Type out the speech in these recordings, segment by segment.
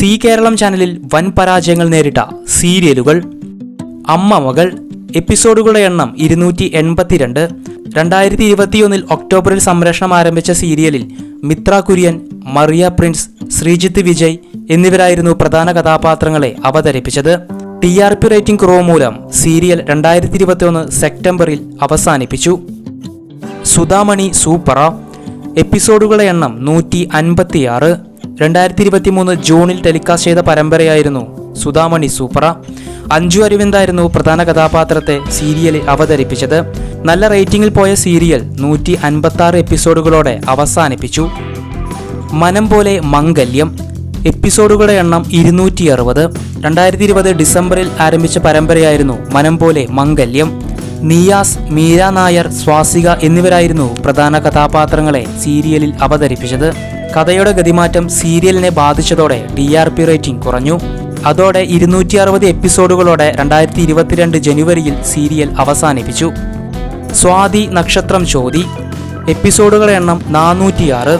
C Keralam ചാനലിൽ വൻ പരാജയങ്ങൾ നേരിട്ട സീരിയലുകൾ അമ്മ മകൾ എപ്പിസോഡുകളുടെ എണ്ണം ഇരുന്നൂറ്റി എൺപത്തിരണ്ട് രണ്ടായിരത്തി ഇരുപത്തിയൊന്നിൽ ഒക്ടോബറിൽ സംരക്ഷണം ആരംഭിച്ച സീരിയലിൽ മിത്ര കുര്യൻ മറിയ പ്രിൻസ് ശ്രീജിത്ത് വിജയ് എന്നിവരായിരുന്നു പ്രധാന കഥാപാത്രങ്ങളെ അവതരിപ്പിച്ചത്. ടി ആർ പി റേറ്റിംഗ് കുറവ് മൂലം സീരിയൽ രണ്ടായിരത്തി ഇരുപത്തിയൊന്ന് സെപ്റ്റംബറിൽ അവസാനിപ്പിച്ചു. സുധാമണി സൂപ്പറ എപ്പിസോഡുകളുടെ എണ്ണം നൂറ്റി അൻപത്തിയാറ് രണ്ടായിരത്തി ഇരുപത്തി മൂന്ന് ജൂണിൽ ടെലികാസ്റ്റ് ചെയ്ത പരമ്പരയായിരുന്നു സുധാമണി സൂപ്പറ. അഞ്ജു അരവിന്ദായിരുന്നു പ്രധാന കഥാപാത്രത്തെ സീരിയലിൽ അവതരിപ്പിച്ചത്. നല്ല റേറ്റിംഗിൽ പോയ സീരിയൽ നൂറ്റി അൻപത്തി എപ്പിസോഡുകളോടെ അവസാനിപ്പിച്ചു. മനം പോലെ മംഗല്യം എപ്പിസോഡുകളുടെ എണ്ണം ഇരുന്നൂറ്റി അറുപത് രണ്ടായിരത്തി ഇരുപത് ഡിസംബറിൽ ആരംഭിച്ച പരമ്പരയായിരുന്നു മനം പോലെ മംഗല്യം. നിയാസ് മീര നായർ സ്വാസിക എന്നിവരായിരുന്നു പ്രധാന കഥാപാത്രങ്ങളെ സീരിയലിൽ അവതരിപ്പിച്ചത്. കഥയുടെ ഗതിമാറ്റം സീരിയലിനെ ബാധിച്ചതോടെ ഡി ആർ പി റേറ്റിംഗ് കുറഞ്ഞു. അതോടെ ഇരുന്നൂറ്റി അറുപത് എപ്പിസോഡുകളോടെ രണ്ടായിരത്തി ഇരുപത്തിരണ്ട് ജനുവരിയിൽ സീരിയൽ അവസാനിപ്പിച്ചു. സ്വാതി നക്ഷത്രം ചോതി. എപ്പിസോഡുകളുടെ എണ്ണം നാനൂറ്റിയാറ്.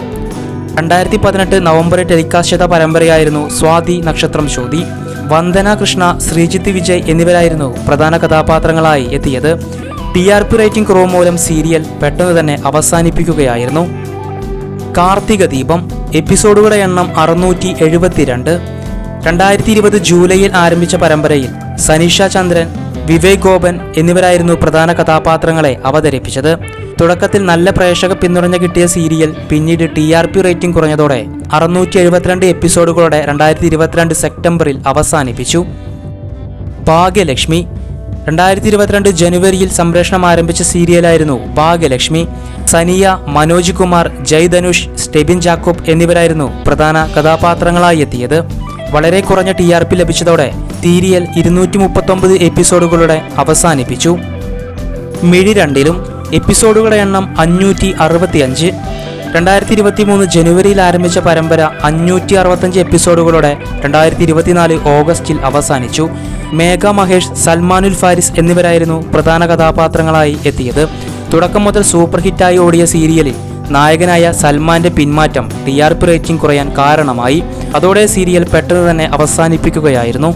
രണ്ടായിരത്തി പതിനെട്ട് നവംബറിൽ ടെലികാസ്റ്റ് ചെയ്ത പരമ്പരയായിരുന്നു സ്വാതി നക്ഷത്രം ചോതി. വന്ദന കൃഷ്ണ ശ്രീജിത്ത് വിജയ് എന്നിവരായിരുന്നു പ്രധാന കഥാപാത്രങ്ങളായി എത്തിയത്. ടി ആർ പി റേറ്റിംഗ് കുറവ് മൂലം സീരിയൽ പെട്ടെന്ന് തന്നെ അവസാനിപ്പിക്കുകയായിരുന്നു. കാർത്തിക ദീപം എപ്പിസോഡുകളുടെ എണ്ണം അറുന്നൂറ്റി എഴുപത്തിരണ്ട് രണ്ടായിരത്തി ഇരുപത് ജൂലൈയിൽ ആരംഭിച്ച പരമ്പരയിൽ സനീഷ ചന്ദ്രൻ വിവേക് ഗോപൻ എന്നിവരായിരുന്നു പ്രധാന കഥാപാത്രങ്ങളെ അവതരിപ്പിച്ചത്. തുടക്കത്തിൽ നല്ല പ്രേക്ഷക പിന്തുണഞ്ഞ കിട്ടിയ സീരിയൽ പിന്നീട് ടി ആർ പി റേറ്റിംഗ് കുറഞ്ഞതോടെ അറുന്നൂറ്റി എഴുപത്തിരണ്ട് എപ്പിസോഡുകളോടെ രണ്ടായിരത്തി ഇരുപത്തിരണ്ട് സെപ്റ്റംബറിൽ അവസാനിപ്പിച്ചു. ഭാഗ്യലക്ഷ്മി രണ്ടായിരത്തി ഇരുപത്തിരണ്ട് ജനുവരിയിൽ സംപ്രേഷണം ആരംഭിച്ച സീരിയലായിരുന്നു ഭാഗ്യലക്ഷ്മി. സനിയ മനോജ് കുമാർ ജയ് ധനുഷ് സ്റ്റെബിൻ ജാക്കോബ് എന്നിവരായിരുന്നു പ്രധാന കഥാപാത്രങ്ങളായി എത്തിയത്. വളരെ കുറഞ്ഞ ടി ആർ പി ലഭിച്ചതോടെ സീരിയൽ ഇരുന്നൂറ്റി മുപ്പത്തൊമ്പത് എപ്പിസോഡുകളുടെ അവസാനിപ്പിച്ചു. മിഴി രണ്ടിലും എപ്പിസോഡുകളുടെ എണ്ണം അഞ്ഞൂറ്റി അറുപത്തിയഞ്ച് രണ്ടായിരത്തി ഇരുപത്തി മൂന്ന് ജനുവരിയിൽ ആരംഭിച്ച പരമ്പര അഞ്ഞൂറ്റി അറുപത്തഞ്ച് എപ്പിസോഡുകളോടെ രണ്ടായിരത്തി ഇരുപത്തിനാല് ഓഗസ്റ്റിൽ അവസാനിച്ചു. മേഘ മഹേഷ് സൽമാനുൽ ഫാരിസ് എന്നിവരായിരുന്നു പ്രധാന കഥാപാത്രങ്ങളായി എത്തിയത്. തുടക്കം മുതൽ സൂപ്പർ ഹിറ്റായി ഓടിയ സീരിയലിൽ നായകനായ സൽമാന്റെ പിന്മാറ്റം ടി ആർ പി റേറ്റിംഗ് കുറയാൻ കാരണമായി. അതോടെ സീരിയൽ പെട്ടെന്ന് തന്നെ അവസാനിപ്പിക്കുകയായിരുന്നു.